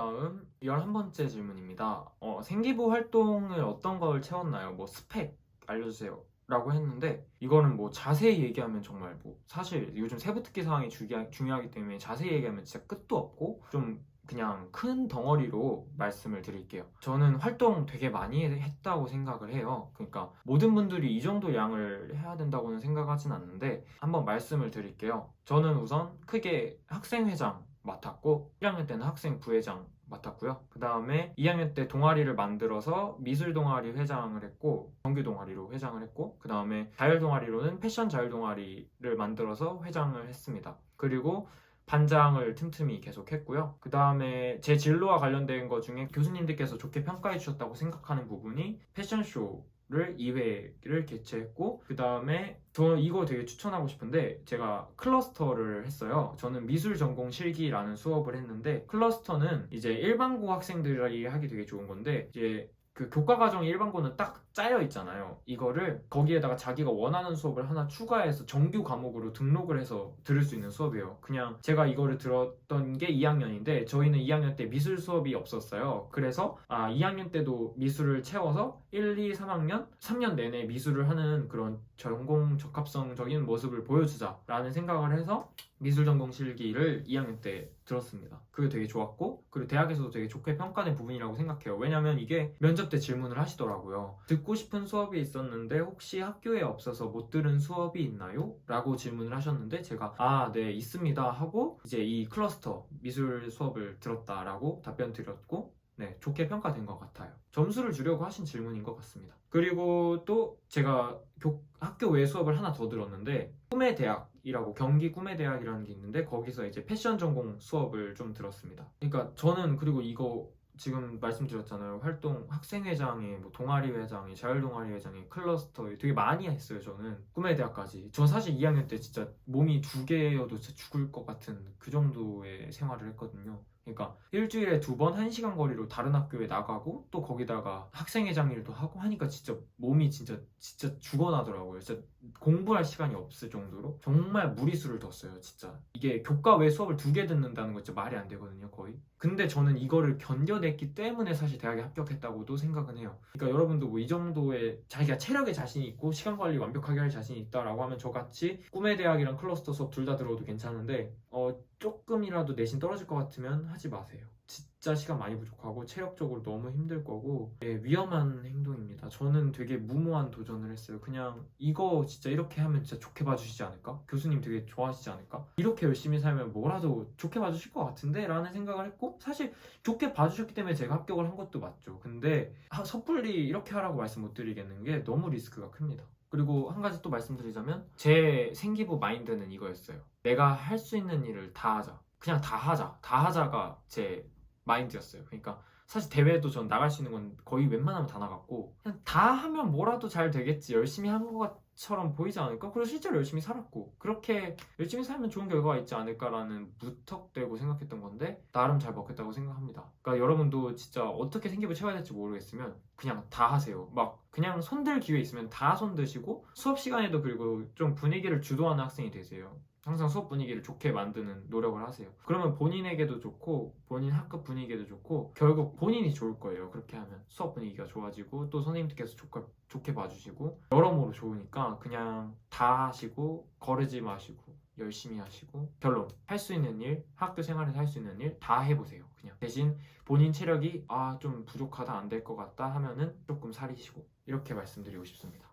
다음 11번째 질문입니다. 어, 생기부 활동을 어떤 걸 채웠나요? 뭐 스펙 알려주세요. 라고 했는데 이거는 뭐 자세히 얘기하면 정말 뭐 사실 요즘 세부특기 사항이 중요- 중요하기 때문에 자세히 얘기하면 진짜 끝도 없고 좀 그냥 큰 덩어리로 말씀을 드릴게요. 저는 활동 되게 많이 했다고 생각을 해요. 그러니까 모든 분들이 이 정도 양을 해야 된다고는 생각하진 않는데 한번 말씀을 드릴게요. 저는 우선 크게 학생회장 맡았고 1학년 때는 학생 부회장 맡았고요. 그 다음에 2학년 때 동아리를 만들어서 미술 동아리 회장을 했고 정규 동아리로 회장을 했고 그 다음에 자율 동아리로는 패션 자율 동아리를 만들어서 회장을 했습니다. 그리고 반장을 틈틈이 계속 했고요. 그 다음에 제 진로와 관련된 것 중에 교수님들께서 좋게 평가해 주셨다고 생각하는 부분이 패션쇼 를 2회를 개최했고 그 다음에 저 이거 되게 추천하고 싶은데 제가 클러스터를 했어요. 저는 미술 전공 실기라는 수업을 했는데 클러스터는 이제 일반고 학생들이 하기 되게 좋은 건데 이제 그 교과 과정 일반고는 딱 짜여 있잖아요. 이거를 거기에다가 자기가 원하는 수업을 하나 추가해서 정규 과목으로 등록을 해서 들을 수 있는 수업이에요. 그냥 제가 이거를 들었던 게 2학년인데 저희는 2학년 때 미술 수업이 없었어요. 그래서 아 2학년 때도 미술을 채워서 1, 2, 3학년 3년 내내 미술을 하는 그런 전공 적합성적인 모습을 보여주자라는 생각을 해서 미술 전공 실기를 2학년 때 들었습니다. 그게 되게 좋았고 그리고 대학에서도 되게 좋게 평가된 부분이라고 생각해요. 왜냐면 이게 면접 때 질문을 하시더라고요. 듣고 싶은 수업이 있었는데 혹시 학교에 없어서 못 들은 수업이 있나요? 라고 질문을 하셨는데 제가 아, 네, 있습니다 하고 이제 이 클러스터 미술 수업을 들었다라고 답변 드렸고 네, 좋게 평가된 것 같아요. 점수를 주려고 하신 질문인 것 같습니다. 그리고 또 제가 교- 학교 외 수업을 하나 더 들었는데 꿈의 대학이라고 경기 꿈의 대학이라는 게 있는데 거기서 이제 패션 전공 수업을 좀 들었습니다. 그러니까 저는 그리고 이거 지금 말씀드렸잖아요. 활동 학생회장에 뭐 동아리 회장에 자율 동아리 회장에 클러스터에 되게 많이 했어요. 저는 꿈의 대학까지. 전 사실 2학년 때 진짜 몸이 두 개여도 진짜 죽을 것 같은 그 정도의 생활을 했거든요. 그러니까 일주일에 두 번 한 시간 거리로 다른 학교에 나가고 또 거기다가 학생회장 일도 하고 하니까 진짜 몸이 진짜 진짜 죽어나더라고요. 진짜 공부할 시간이 없을 정도로 정말 무리수를 뒀어요. 진짜 이게 교과 외 수업을 두 개 듣는다는 거 진짜 말이 안 되거든요. 거의. 근데 저는 이거를 견뎌냈기 때문에 사실 대학에 합격했다고도 생각은 해요. 그러니까 여러분도 뭐 이 정도의 자기가 체력에 자신이 있고 시간 관리 완벽하게 할 자신이 있다라고 하면 저같이 꿈의 대학이랑 클러스터 수업 둘 다 들어도 괜찮은데 어 조금이라도 내신 떨어질 것 같으면 하지 마세요. 진짜 시간 많이 부족하고 체력적으로 너무 힘들 거고 예, 위험한 행동입니다. 저는 되게 무모한 도전을 했어요. 그냥 이거 진짜 이렇게 하면 진짜 좋게 봐주시지 않을까? 교수님 되게 좋아하시지 않을까? 이렇게 열심히 살면 뭐라도 좋게 봐주실 것 같은데? 라는 생각을 했고 사실 좋게 봐주셨기 때문에 제가 합격을 한 것도 맞죠. 근데 아, 섣불리 이렇게 하라고 말씀 못 드리겠는 게 너무 리스크가 큽니다. 그리고 한 가지 또 말씀드리자면 제 생기부 마인드는 이거였어요. 내가 할 수 있는 일을 다 하자. 그냥 다 하자. 다 하자가 제 마인드였어요. 그러니까 사실 대회도 전 나갈 수 있는 건 거의 웬만하면 다 나갔고 그냥 다 하면 뭐라도 잘 되겠지. 열심히 한 것 처럼 보이지 않을까? 그리고 실제로 열심히 살았고 그렇게 열심히 살면 좋은 결과가 있지 않을까라는 무턱대고 생각했던 건데 나름 잘 먹겠다고 생각합니다. 그러니까 여러분도 진짜 어떻게 생기부 채워야 될지 모르겠으면 그냥 다 하세요. 막 그냥 손들 기회 있으면 다 손드시고 수업 시간에도 그리고 좀 분위기를 주도하는 학생이 되세요. 항상 수업 분위기를 좋게 만드는 노력을 하세요. 그러면 본인에게도 좋고 본인 학급 분위기에도 좋고 결국 본인이 좋을 거예요. 그렇게 하면 수업 분위기가 좋아지고 또 선생님들께서 좋게, 좋게 봐주시고 여러모로 좋으니까 그냥 다 하시고 거르지 마시고 열심히 하시고 결론 할 수 있는 일 학교 생활에서 할 수 있는 일 다 해보세요. 그냥 대신 본인 체력이 아 좀 부족하다 안 될 것 같다 하면은 조금 살이시고 이렇게 말씀드리고 싶습니다.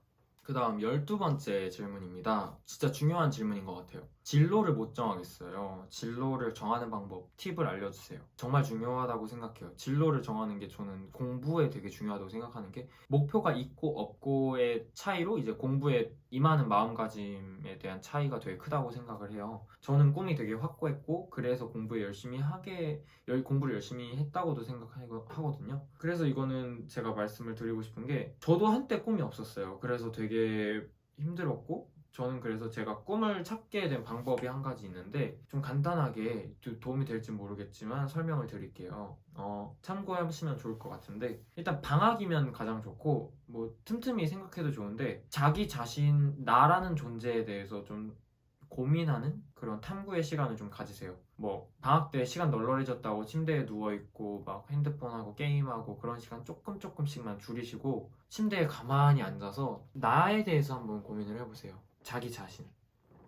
그 다음 12번째 질문입니다. 진짜 중요한 질문인 것 같아요. 진로를 못 정하겠어요. 진로를 정하는 방법, 팁을 알려주세요. 정말 중요하다고 생각해요. 진로를 정하는 게 저는 공부에 되게 중요하다고 생각하는 게 목표가 있고 없고의 차이로 이제 공부에 임하는 마음가짐에 대한 차이가 되게 크다고 생각을 해요. 저는 꿈이 되게 확고했고 그래서 공부 열심히 하게 열- 공부를 열심히 했다고도 생각하거든요. 그래서 이거는 제가 말씀을 드리고 싶은 게 저도 한때 꿈이 없었어요. 그래서 되게 힘들었고 저는 그래서 제가 꿈을 찾게 된 방법이 한 가지 있는데 좀 간단하게 도- 도움이 될지 모르겠지만 설명을 드릴게요. 어, 참고하시면 좋을 것 같은데 일단 방학이면 가장 좋고 뭐 틈틈이 생각해도 좋은데 자기 자신 나라는 존재에 대해서 좀 고민하는 그런 탐구의 시간을 좀 가지세요. 뭐 방학 때 시간 널널해졌다고 침대에 누워 있고 막 핸드폰하고 게임하고 그런 시간 조금 조금씩만 줄이시고 침대에 가만히 앉아서 나에 대해서 한번 고민을 해보세요. 자기 자신.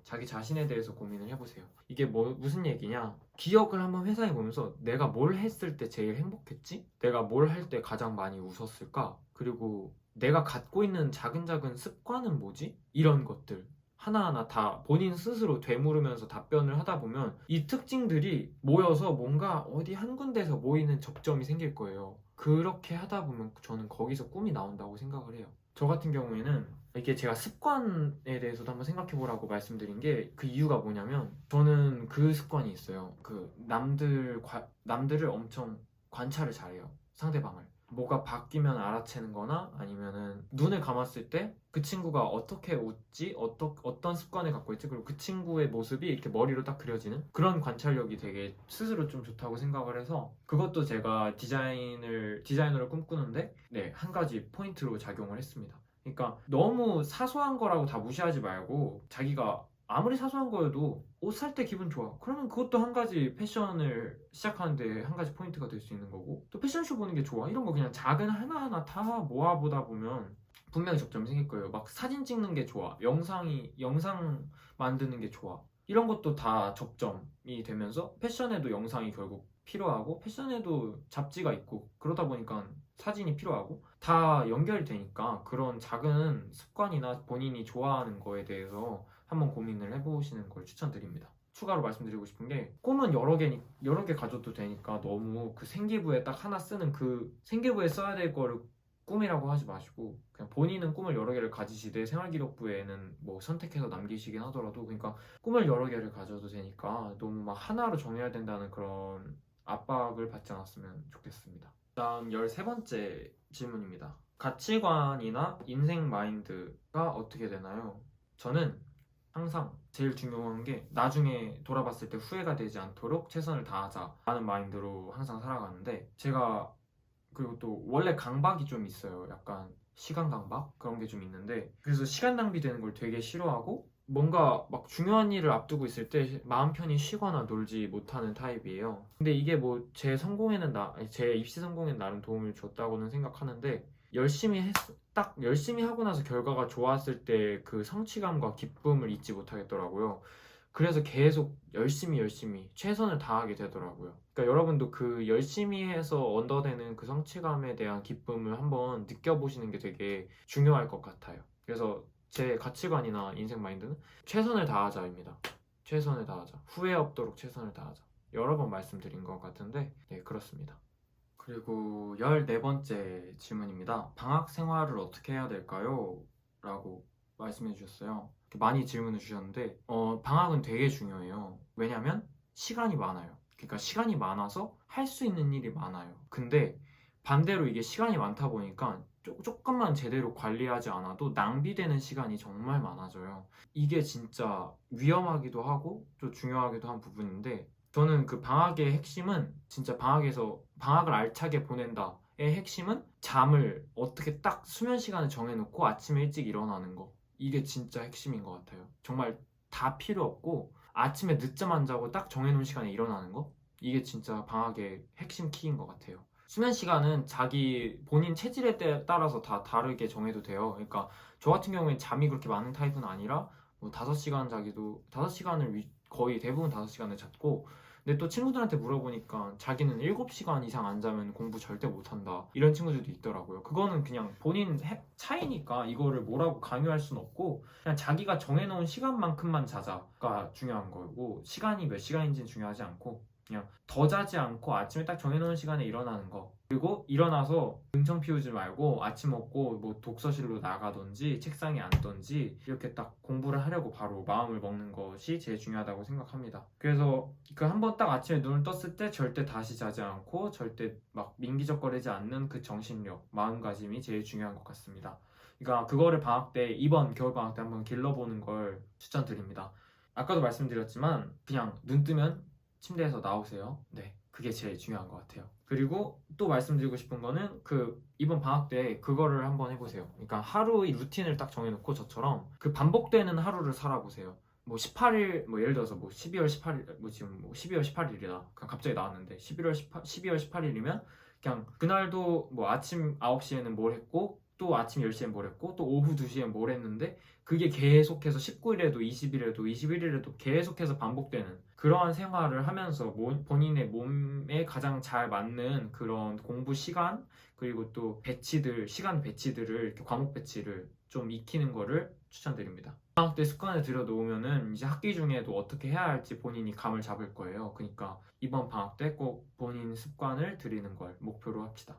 자기 자신에 대해서 고민을 해보세요. 이게 뭐 무슨 얘기냐? 기억을 한번 회상해 보면서 내가 뭘 했을 때 제일 행복했지? 내가 뭘 할 때 가장 많이 웃었을까? 그리고 내가 갖고 있는 작은 작은 습관은 뭐지? 이런 것들 하나하나 다 본인 스스로 되물으면서 답변을 하다 보면 이 특징들이 모여서 뭔가 어디 한 군데서 모이는 접점이 생길 거예요. 그렇게 하다 보면 저는 거기서 꿈이 나온다고 생각을 해요. 저 같은 경우에는 이게 제가 습관에 대해서도 한번 생각해 보라고 말씀드린 게 그 이유가 뭐냐면 저는 그 습관이 있어요. 그 남들 과- 남들을 엄청 관찰을 잘해요. 상대방을. 뭐가 바뀌면 알아채는 거나 아니면은 눈을 감았을 때 그 친구가 어떻게 웃지? 어떠, 어떤 습관을 갖고 있지? 그리고 그 친구의 모습이 이렇게 머리로 딱 그려지는 그런 관찰력이 되게 스스로 좀 좋다고 생각을 해서 그것도 제가 디자인을, 디자이너를 꿈꾸는데 네, 한 가지 포인트로 작용을 했습니다. 그러니까 너무 사소한 거라고 다 무시하지 말고 자기가 아무리 사소한 거여도 옷 살 때 기분 좋아. 그러면 그것도 한 가지 패션을 시작하는데 한 가지 포인트가 될 수 있는 거고 또 패션쇼 보는 게 좋아. 이런 거 그냥 작은 하나하나 다 모아보다 보면 분명히 접점이 생길 거예요. 막 사진 찍는 게 좋아. 영상이 영상 만드는 게 좋아. 이런 것도 다 접점이 되면서 패션에도 영상이 결국 필요하고 패션에도 잡지가 있고 그러다 보니까 사진이 필요하고 다 연결이 되니까 그런 작은 습관이나 본인이 좋아하는 거에 대해서 한번 고민을 해보시는 걸 추천드립니다. 추가로 말씀드리고 싶은 게 꿈은 여러 개 여러 개 가져도 되니까 너무 그 생기부에 딱 하나 쓰는 그 생기부에 써야 될 거를 꿈이라고 하지 마시고 그냥 본인은 꿈을 여러 개를 가지시되 생활기록부에는 뭐 선택해서 남기시긴 하더라도 그러니까 꿈을 여러 개를 가져도 되니까 너무 막 하나로 정해야 된다는 그런 압박을 받지 않았으면 좋겠습니다. 다음 13번째 질문입니다. 가치관이나 인생 마인드가 어떻게 되나요? 저는 항상 제일 중요한 게 나중에 돌아봤을 때 후회가 되지 않도록 최선을 다하자 라는 마인드로 항상 살아가는데 제가 그리고 또 원래 강박이 좀 있어요. 약간 시간 강박 그런 게 좀 있는데 그래서 시간 낭비되는 걸 되게 싫어하고 뭔가 막 중요한 일을 앞두고 있을 때 마음 편히 쉬거나 놀지 못하는 타입이에요. 근데 이게 뭐 제 성공에는 나, 제 입시 성공에는 나름 도움을 줬다고는 생각하는데 열심히 했, 딱 열심히 하고 나서 결과가 좋았을 때 그 성취감과 기쁨을 잊지 못하겠더라고요. 그래서 계속 열심히 열심히 최선을 다하게 되더라고요. 그러니까 여러분도 그 열심히 해서 얻어내는 그 성취감에 대한 기쁨을 한번 느껴보시는 게 되게 중요할 것 같아요. 그래서 제 가치관이나 인생 마인드는 최선을 다하자입니다. 최선을 다하자. 후회 없도록 최선을 다하자. 여러 번 말씀드린 것 같은데, 네, 그렇습니다. 그리고 14번째 질문입니다. 방학 생활을 어떻게 해야 될까요? 라고 말씀해 주셨어요. 많이 질문을 주셨는데, 어, 방학은 되게 중요해요. 왜냐면 시간이 많아요. 그러니까 시간이 많아서 할 수 있는 일이 많아요. 근데 반대로 이게 시간이 많다 보니까 조, 조금만 제대로 관리하지 않아도 낭비되는 시간이 정말 많아져요. 이게 진짜 위험하기도 하고 또 중요하기도 한 부분인데 저는 그 방학의 핵심은 진짜 방학에서 방학을 알차게 보낸다의 핵심은 잠을 어떻게 딱 수면 시간을 정해놓고 아침에 일찍 일어나는 거. 이게 진짜 핵심인 것 같아요. 정말 다 필요 없고 아침에 늦잠 안 자고 딱 정해놓은 시간에 일어나는 거. 이게 진짜 방학의 핵심 키인 것 같아요. 수면 시간은 자기 본인 체질에 따- 따라서 다 다르게 정해도 돼요. 그러니까 저 같은 경우엔 잠이 그렇게 많은 타입은 아니라 뭐 5시간 자기도 5시간을 거의 대부분 5시간을 잤고 근데 또 친구들한테 물어보니까 자기는 7시간 이상 안 자면 공부 절대 못한다 이런 친구들도 있더라고요. 그거는 그냥 본인 해- 차이니까 이거를 뭐라고 강요할 순 없고 그냥 자기가 정해놓은 시간만큼만 자자가 중요한 거고 시간이 몇 시간인지는 중요하지 않고 그냥 더 자지 않고 아침에 딱 정해놓은 시간에 일어나는 거 그리고 일어나서 등청 피우지 말고 아침 먹고 뭐 독서실로 나가든지 책상에 앉든지 이렇게 딱 공부를 하려고 바로 마음을 먹는 것이 제일 중요하다고 생각합니다. 그래서 그 한 번 딱 아침에 눈을 떴을 때 절대 다시 자지 않고 절대 막 민기적거리지 않는 그 정신력, 마음가짐이 제일 중요한 것 같습니다. 그러니까 그거를 방학 때 이번 겨울 방학 때 한번 길러보는 걸 추천드립니다. 아까도 말씀드렸지만 그냥 눈 뜨면 침대에서 나오세요. 네, 그게 제일 중요한 것 같아요. 그리고 또 말씀드리고 싶은 거는 그 이번 방학 때 그거를 한번 해보세요. 그러니까 하루의 루틴을 딱 정해놓고 저처럼 그 반복되는 하루를 살아보세요. 뭐 18일 뭐 예를 들어서 뭐 12월 18일 뭐 지금 뭐 12월 18일이다. 그냥 갑자기 나왔는데 11월 18 12월 18일이면 그냥 그날도 뭐 아침 9시에는 뭘 했고 또 아침 10시엔 뭘 했고 또 오후 2시엔 뭘 했는데 그게 계속해서 19일에도 20일에도 21일에도 계속해서 반복되는 그러한 생활을 하면서 모- 본인의 몸에 가장 잘 맞는 그런 공부 시간 그리고 또 배치들 시간 배치들을 과목 배치를 좀 익히는 거를 추천드립니다. 방학 때 습관을 들여놓으면은 이제 학기 중에도 어떻게 해야 할지 본인이 감을 잡을 거예요. 그러니까 이번 방학 때 꼭 본인 습관을 들이는 걸 목표로 합시다.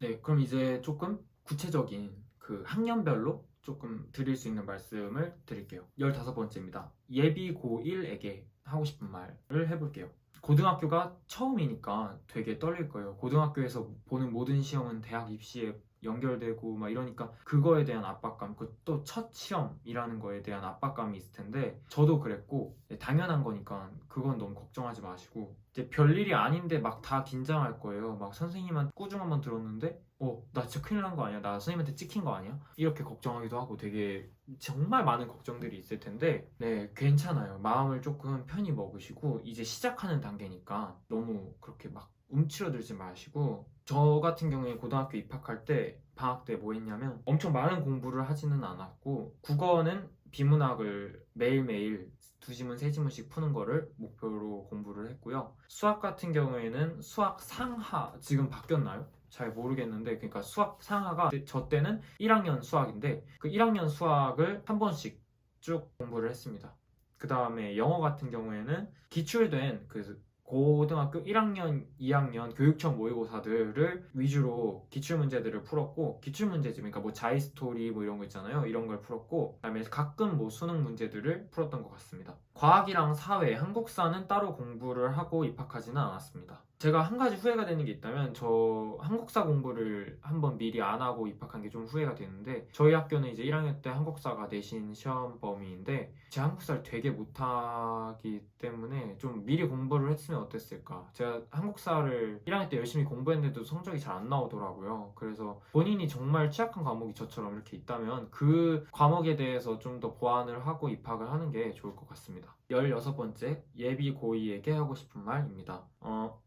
네, 그럼 이제 조금 구체적인 그 학년별로 조금 드릴 수 있는 말씀을 드릴게요. 15번째입니다. 예비 고1에게 하고 싶은 말을 해볼게요. 고등학교가 처음이니까 되게 떨릴 거예요. 고등학교에서 보는 모든 시험은 대학 입시에 연결되고 막 이러니까 그거에 대한 압박감, 그또첫 시험이라는 거에 대한 압박감이 있을 텐데 저도 그랬고 네, 당연한 거니까 그건 너무 걱정하지 마시고 이제 별일이 아닌데 막 다 긴장할 거예요. 막 선생님한테 꾸중 한번 들었는데 어, 나 진짜 큰일 난 거 아니야? 나 선생님한테 찍힌 거 아니야? 이렇게 걱정하기도 하고 되게 정말 많은 걱정들이 있을 텐데 네, 괜찮아요. 마음을 조금 편히 먹으시고 이제 시작하는 단계니까 너무 그렇게 막 움츠러들지 마시고 저 같은 경우에 고등학교 입학할 때 방학 때 뭐 했냐면 엄청 많은 공부를 하지는 않았고 국어는 비문학을 매일매일 두 지문 세 지문씩 푸는 거를 목표로 공부를 했고요. 수학 같은 경우에는 수학 상하 지금 바뀌었나요? 잘 모르겠는데 그러니까 수학 상하가 저 때는 1학년 수학인데 그 1학년 수학을 한 번씩 쭉 공부를 했습니다. 그 다음에 영어 같은 경우에는 기출된 그 고등학교 1학년, 2학년 교육청 모의고사들을 위주로 기출 문제들을 풀었고 기출 문제집 그러니까 뭐 자이 스토리 뭐 이런 거 있잖아요. 이런 걸 풀었고 그다음에 가끔 뭐 수능 문제들을 풀었던 것 같습니다. 과학이랑 사회, 한국사는 따로 공부를 하고 입학하지는 않았습니다. 제가 한 가지 후회가 되는 게 있다면 저 한국사 공부를 한번 미리 안 하고 입학한 게 좀 후회가 되는데 저희 학교는 이제 1학년 때 한국사가 내신 시험 범위인데 제 한국사를 되게 못하기 때문에 좀 미리 공부를 했으면 어땠을까. 제가 한국사를 1학년 때 열심히 공부했는데도 성적이 잘 안 나오더라고요. 그래서 본인이 정말 취약한 과목이 저처럼 이렇게 있다면 그 과목에 대해서 좀 더 보완을 하고 입학을 하는 게 좋을 것 같습니다 16번째 예비 고2에게 하고 싶은 말입니다. 어,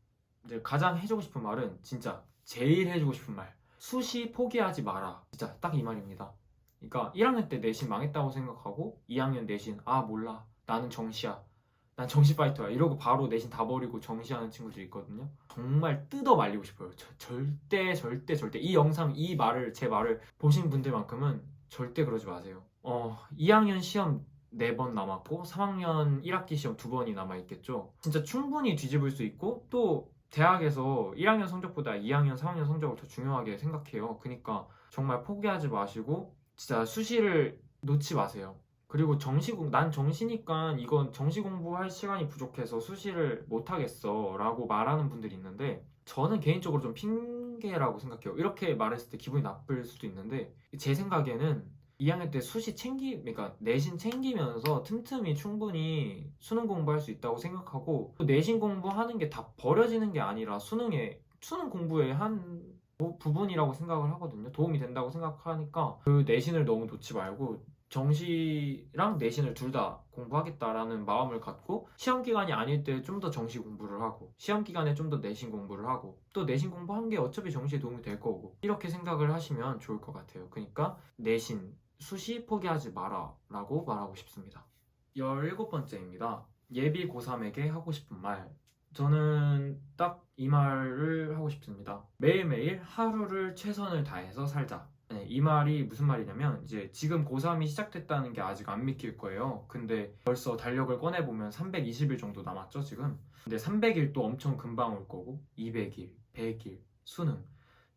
이제 가장 해주고 싶은 말은 진짜 제일 해주고 싶은 말. 수시 포기하지 마라. 진짜 딱 이 말입니다. 그러니까 1학년 때 내신 망했다고 생각하고 2학년 내신 아 몰라. 나는 정시야. 난 정시 파이터야. 이러고 바로 내신 다 버리고 정시하는 친구들이 있거든요. 정말 뜯어 말리고 싶어요. 저- 절대 절대 절대. 이 영상 이 말을 제 말을 보신 분들만큼은 절대 그러지 마세요. 어 2학년 시험 4번 남았고 3학년 1학기 시험 2번이 남아 있겠죠 진짜 충분히 뒤집을 수 있고 또 대학에서 1학년 성적보다 2학년, 3학년 성적을 더 중요하게 생각해요. 그러니까 정말 포기하지 마시고 진짜 수시를 놓지 마세요. 그리고 정시 공, 난 정시니까 이건 정시 공부할 시간이 부족해서 수시를 못 하겠어 라고 말하는 분들이 있는데 저는 개인적으로 좀 핑계라고 생각해요. 이렇게 말했을 때 기분이 나쁠 수도 있는데 제 생각에는 2학년 때 수시 챙기, 그러니까 내신 챙기면서 틈틈이 충분히 수능 공부할 수 있다고 생각하고 또 내신 공부하는 게 다 버려지는 게 아니라 수능에 수능 공부의 한 부- 부분이라고 생각을 하거든요. 도움이 된다고 생각하니까 그 내신을 너무 놓지 말고 정시랑 내신을 둘 다 공부하겠다라는 마음을 갖고 시험 기간이 아닐 때 좀 더 정시 공부를 하고 시험 기간에 좀 더 내신 공부를 하고 또 내신 공부한 게 어차피 정시에 도움이 될 거고 이렇게 생각을 하시면 좋을 것 같아요. 그러니까 내신 수시 포기하지 마라 라고 말하고 싶습니다. 17번째입니다. 예비 고3에게 하고 싶은 말. 저는 딱 이 말을 하고 싶습니다. 매일매일 하루를 최선을 다해서 살자. 네, 이 말이 무슨 말이냐면 이제 지금 고3이 시작됐다는 게 아직 안 믿길 거예요. 근데 벌써 달력을 꺼내보면 320일 정도 남았죠, 지금. 근데 300일도 엄청 금방 올 거고 200일, 100일, 수능.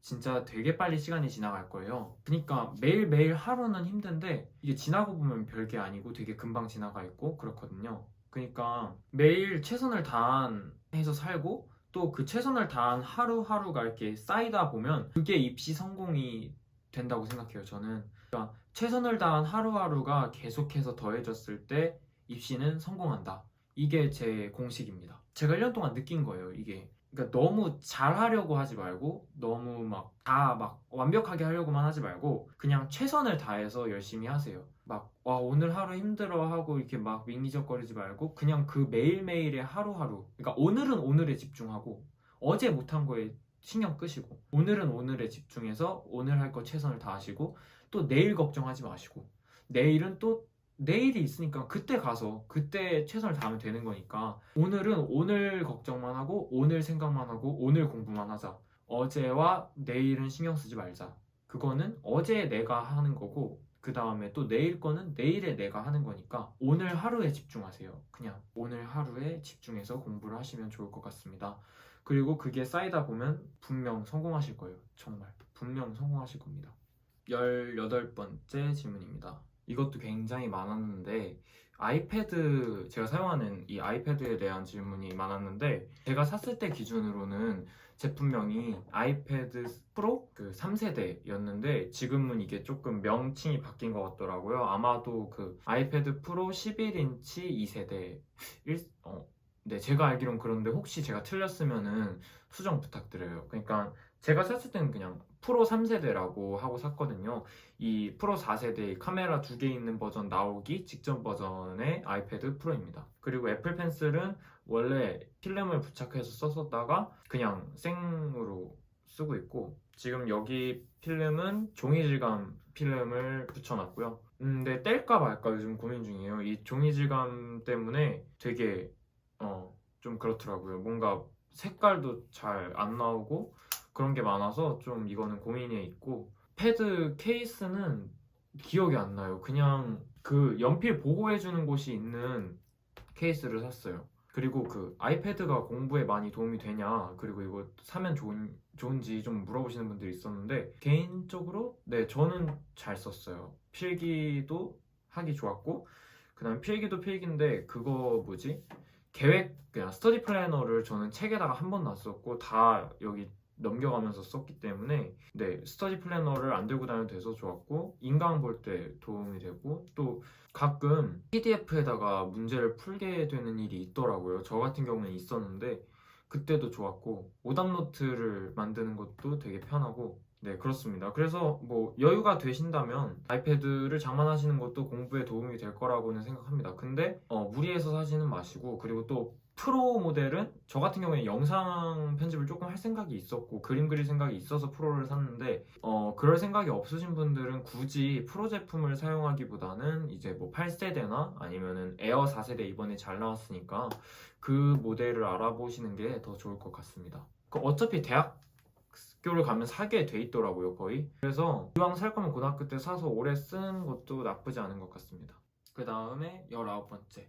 진짜 되게 빨리 시간이 지나갈 거예요. 그러니까 매일매일 하루는 힘든데 이게 지나고 보면 별게 아니고 되게 금방 지나가 있고 그렇거든요. 그러니까 매일 최선을 다해서 살고 또 그 최선을 다한 하루하루가 이렇게 쌓이다 보면 그게 입시 성공이 된다고 생각해요. 저는 그러니까 최선을 다한 하루하루가 계속해서 더해졌을 때 입시는 성공한다. 이게 제 공식입니다. 제가 1년 동안 느낀 거예요. 이게 그러니까 너무 잘하려고 하지 말고 너무 막다막 완벽하게 하려고만 하지 말고 그냥 최선을 다해서 열심히 하세요. 막, 와, 오늘 하루 힘들어 하고 이렇게 막 밍기적거리지 말고 그냥 그 매일매일의 하루하루. 그러니까 오늘은 오늘에 집중하고 어제 못한 거에 신경 끄시고 오늘은 오늘에 집중해서 오늘 할 거 최선을 다하시고 또 내일 걱정하지 마시고 내일은 또 내일이 있으니까 그때 가서 그때 최선을 다하면 되는 거니까 오늘은 오늘 걱정만 하고 오늘 생각만 하고 오늘 공부만 하자. 어제와 내일은 신경 쓰지 말자. 그거는 어제 내가 하는 거고 그 다음에 또 내일 거는 내일에 내가 하는 거니까 오늘 하루에 집중하세요. 그냥 오늘 하루에 집중해서 공부를 하시면 좋을 것 같습니다. 그리고 그게 쌓이다 보면 분명 성공하실 거예요. 정말 분명 성공하실 겁니다. 18번째 질문입니다. 이것도 굉장히 많았는데 아이패드 제가 사용하는 이 아이패드에 대한 질문이 많았는데 제가 샀을 때 기준으로는 제품명이 아이패드 프로 그 3세대였는데 지금은 이게 조금 명칭이 바뀐 것 같더라고요. 아마도 그 아이패드 프로 11인치 2세대 1, 어, 네, 제가 알기론 그런데 혹시 제가 틀렸으면은 수정 부탁드려요. 그러니까 제가 샀을 때는 그냥 프로 3세대라고 하고 샀거든요. 이 프로 4세대 카메라 두 개 있는 버전 나오기 직전 버전의 아이패드 프로입니다. 그리고 애플 펜슬은 원래 필름을 부착해서 썼었다가 그냥 생으로 쓰고 있고 지금 여기 필름은 종이 질감 필름을 붙여놨고요. 음, 근데 뗄까 말까 요즘 고민 중이에요. 이 종이 질감 때문에 되게 어, 좀 그렇더라고요. 뭔가 색깔도 잘 안 나오고 그런 게 많아서 좀 이거는 고민이 있고 패드 케이스는 기억이 안 나요. 그냥 그 연필 보호해 주는 곳이 있는 케이스를 샀어요. 그리고 그 아이패드가 공부에 많이 도움이 되냐 그리고 이거 사면 좋은, 좋은지 좀 물어보시는 분들이 있었는데 개인적으로 네 저는 잘 썼어요. 필기도 하기 좋았고 그 다음에 필기도 필기인데 그거 뭐지 계획 그냥 스터디 플래너를 저는 책에다가 한 번 놨었고 다 여기 넘겨가면서 썼기 때문에 네 스터디 플래너를 안 들고 다녀도 돼서 좋았고 인강 볼 때 도움이 되고 또 가끔 PDF에다가 문제를 풀게 되는 일이 있더라고요. 저 같은 경우는 있었는데 그때도 좋았고 오답 노트를 만드는 것도 되게 편하고 네 그렇습니다. 그래서 뭐 여유가 되신다면 아이패드를 장만하시는 것도 공부에 도움이 될 거라고는 생각합니다. 근데 어, 무리해서 사지는 마시고 그리고 또 프로 모델은 저 같은 경우에 영상 편집을 조금 할 생각이 있었고 그림 그릴 생각이 있어서 프로를 샀는데 어 그럴 생각이 없으신 분들은 굳이 프로 제품을 사용하기보다는 이제 뭐 8세대나 아니면은 에어 4세대 이번에 잘 나왔으니까 그 모델을 알아보시는 게 더 좋을 것 같습니다. 그 어차피 대학 교를 가면 사게 돼 있더라고요 거의 그래서 이왕 살 거면 고등학교 때 사서 오래 쓰는 것도 나쁘지 않은 것 같습니다. 그 다음에 19번째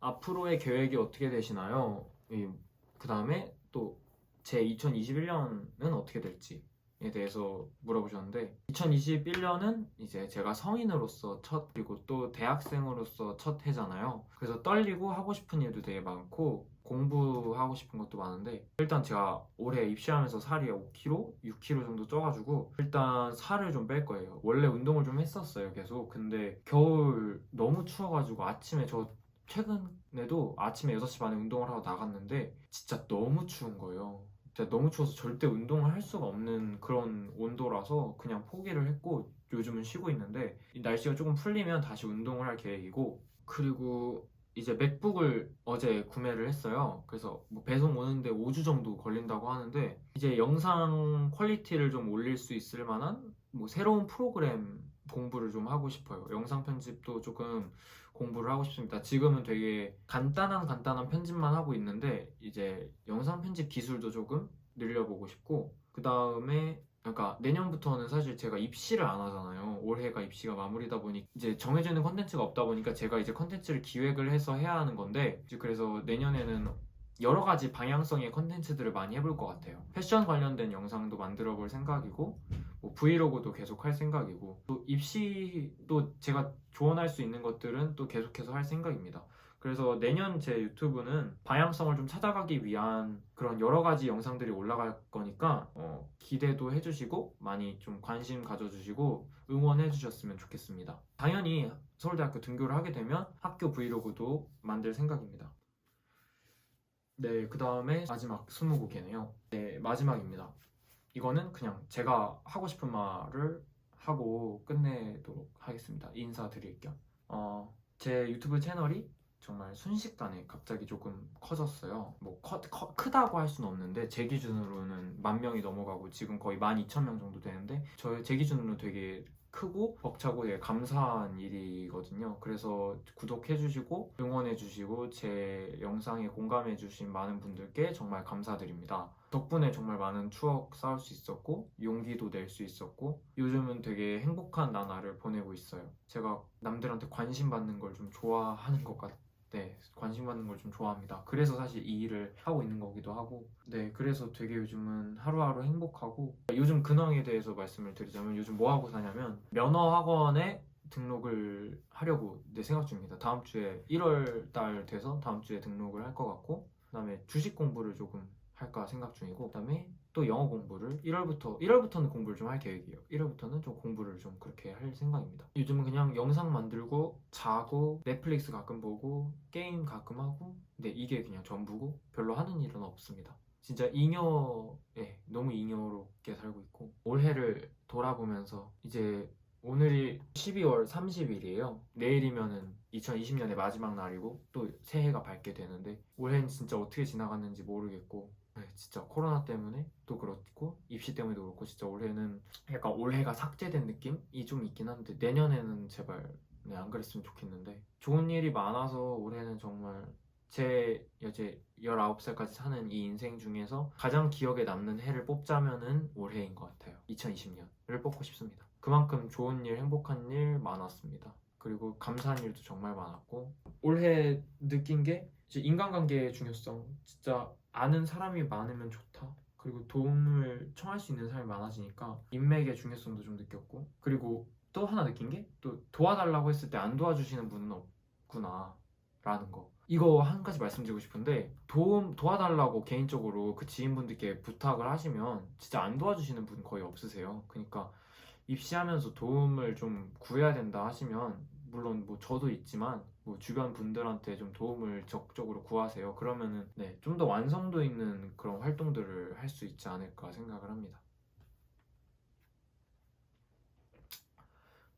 앞으로의 계획이 어떻게 되시나요? 그 다음에 또 제 2021년은 어떻게 될지 에 대해서 물어보셨는데 2021년은 이제 제가 성인으로서 첫 그리고 또 대학생으로서 첫 해잖아요. 그래서 떨리고 하고 싶은 일도 되게 많고 공부하고 싶은 것도 많은데 일단 제가 올해 입시하면서 살이 5kg, 6kg 정도 쪄가지고 일단 살을 좀 뺄 거예요. 원래 운동을 좀 했었어요, 계속. 근데 겨울 너무 추워가지고 아침에 저 최근에도 아침에 6시 반에 운동을 하고 나갔는데 진짜 너무 추운 거예요. 진짜 너무 추워서 절대 운동을 할 수가 없는 그런 온도라서 그냥 포기를 했고 요즘은 쉬고 있는데 이 날씨가 조금 풀리면 다시 운동을 할 계획이고 그리고 이제 맥북을 어제 구매를 했어요. 그래서 뭐 배송 오는데 5주 정도 걸린다고 하는데 이제 영상 퀄리티를 좀 올릴 수 있을 만한 뭐 새로운 프로그램 공부를 좀 하고 싶어요. 영상 편집도 조금 공부를 하고 싶습니다. 지금은 되게 간단한 간단한 편집만 하고 있는데 이제 영상 편집 기술도 조금 늘려보고 싶고 그 다음에 그러니까 내년부터는 사실 제가 입시를 안 하잖아요. 올해가 입시가 마무리다 보니 이제 정해져 있는 컨텐츠가 없다 보니까 제가 이제 컨텐츠를 기획을 해서 해야 하는 건데 그래서 내년에는 여러 가지 방향성의 컨텐츠들을 많이 해볼 것 같아요. 패션 관련된 영상도 만들어 볼 생각이고 뭐 브이로그도 계속 할 생각이고 또 입시도 제가 조언할 수 있는 것들은 또 계속해서 할 생각입니다. 그래서 내년 제 유튜브는 방향성을 좀 찾아가기 위한 그런 여러 가지 영상들이 올라갈 거니까 어, 기대도 해주시고 많이 좀 관심 가져주시고 응원해 주셨으면 좋겠습니다. 당연히 서울대학교 등교를 하게 되면 학교 브이로그도 만들 생각입니다. 네, 그 다음에 마지막 20곡이네요. 네, 마지막입니다. 이거는 그냥 제가 하고 싶은 말을 하고 끝내도록 하겠습니다. 인사드릴 겸. 어, 제 유튜브 채널이 정말 순식간에 갑자기 조금 커졌어요. 뭐 커, 커- 크다고 할 수는 없는데 제 기준으로는 만 명이 넘어가고 지금 거의 만 이천 명 정도 되는데 저제 기준으로 되게 크고 벅차고 되게 감사한 일이거든요. 그래서 구독해주시고 응원해주시고 제 영상에 공감해주신 많은 분들께 정말 감사드립니다. 덕분에 정말 많은 추억 쌓을 수 있었고 용기도 낼 수 있었고 요즘은 되게 행복한 나날을 보내고 있어요. 제가 남들한테 관심 받는 걸 좀 좋아하는 것 같아요. 네, 관심 받는 걸 좀 좋아합니다. 그래서 사실 이 일을 하고 있는 거기도 하고, 네, 그래서 되게 요즘은 하루하루 행복하고, 요즘 근황에 대해서 말씀을 드리자면 요즘 뭐 하고 사냐면 면허 학원에 등록을 하려고 네, 생각 중입니다. 다음 주에 1월 달 돼서 다음 주에 등록을 할 것 같고, 그 다음에 주식 공부를 조금 할까 생각 중이고, 그다음에 또 영어 공부를 1월부터 1월부터는 공부를 좀 할 계획이에요. 1월부터는 좀 공부를 좀 그렇게 할 생각입니다. 요즘은 그냥 영상 만들고 자고 넷플릭스 가끔 보고 게임 가끔 하고 근데 이게 그냥 전부고 별로 하는 일은 없습니다. 진짜 잉여에 너무 잉여롭게 살고 있고 올해를 돌아보면서 이제 오늘이 12월 30일이에요. 내일이면은 2020년의 마지막 날이고 또 새해가 밝게 되는데 올해는 진짜 어떻게 지나갔는지 모르겠고 네, 진짜 코로나 때문에 또 그렇고 입시 때문에도 그렇고 진짜 올해는 약간 올해가 삭제된 느낌이 좀 있긴 한데 내년에는 제발 네, 안 그랬으면 좋겠는데 좋은 일이 많아서 올해는 정말 제 이제 19살까지 사는 이 인생 중에서 가장 기억에 남는 해를 뽑자면은 올해인 것 같아요. 2020년을 뽑고 싶습니다. 그만큼 좋은 일, 행복한 일 많았습니다. 그리고 감사한 일도 정말 많았고 올해 느낀 게 인간관계의 중요성 진짜 아는 사람이 많으면 좋다. 그리고 도움을 청할 수 있는 사람이 많아지니까 인맥의 중요성도 좀 느꼈고. 그리고 또 하나 느낀 게 또 도와달라고 했을 때 안 도와주시는 분은 없구나 라는 거. 이거 한 가지 말씀드리고 싶은데 도움 도와달라고 개인적으로 그 지인분들께 부탁을 하시면 진짜 안 도와주시는 분 거의 없으세요. 그러니까 입시하면서 도움을 좀 구해야 된다 하시면 물론 뭐 저도 있지만 뭐 주변 분들한테 좀 도움을 적극적으로 구하세요. 그러면은 네, 좀 더 완성도 있는 그런 활동들을 할 수 있지 않을까 생각을 합니다.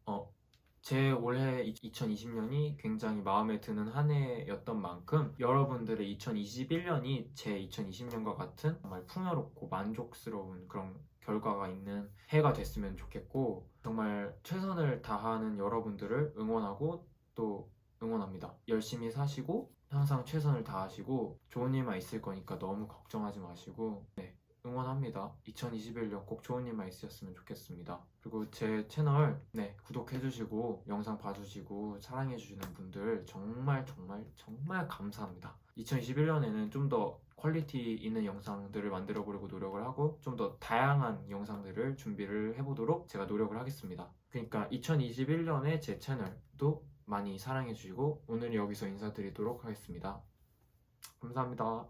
어, 제 올해 2020년이 굉장히 마음에 드는 한 해였던 만큼 여러분들의 2021년이 제 2020년과 같은 정말 풍요롭고 만족스러운 그런 결과가 있는 해가 됐으면 좋겠고 정말 최선을 다하는 여러분들을 응원하고 또 응원합니다. 열심히 사시고 항상 최선을 다하시고 좋은 일만 있을 거니까 너무 걱정하지 마시고 네, 응원합니다. 2021년 꼭 좋은 일만 있으셨으면 좋겠습니다. 그리고 제 채널 네, 구독해주시고 영상 봐주시고 사랑해주시는 분들 정말 정말 정말 감사합니다. 2021년에는 좀 더 퀄리티 있는 영상들을 만들어 보려고 노력을 하고 좀 더 다양한 영상들을 준비를 해보도록 제가 노력을 하겠습니다. 그러니까 2021년에 제 채널도 많이 사랑해주시고 오늘 여기서 인사드리도록 하겠습니다. 감사합니다.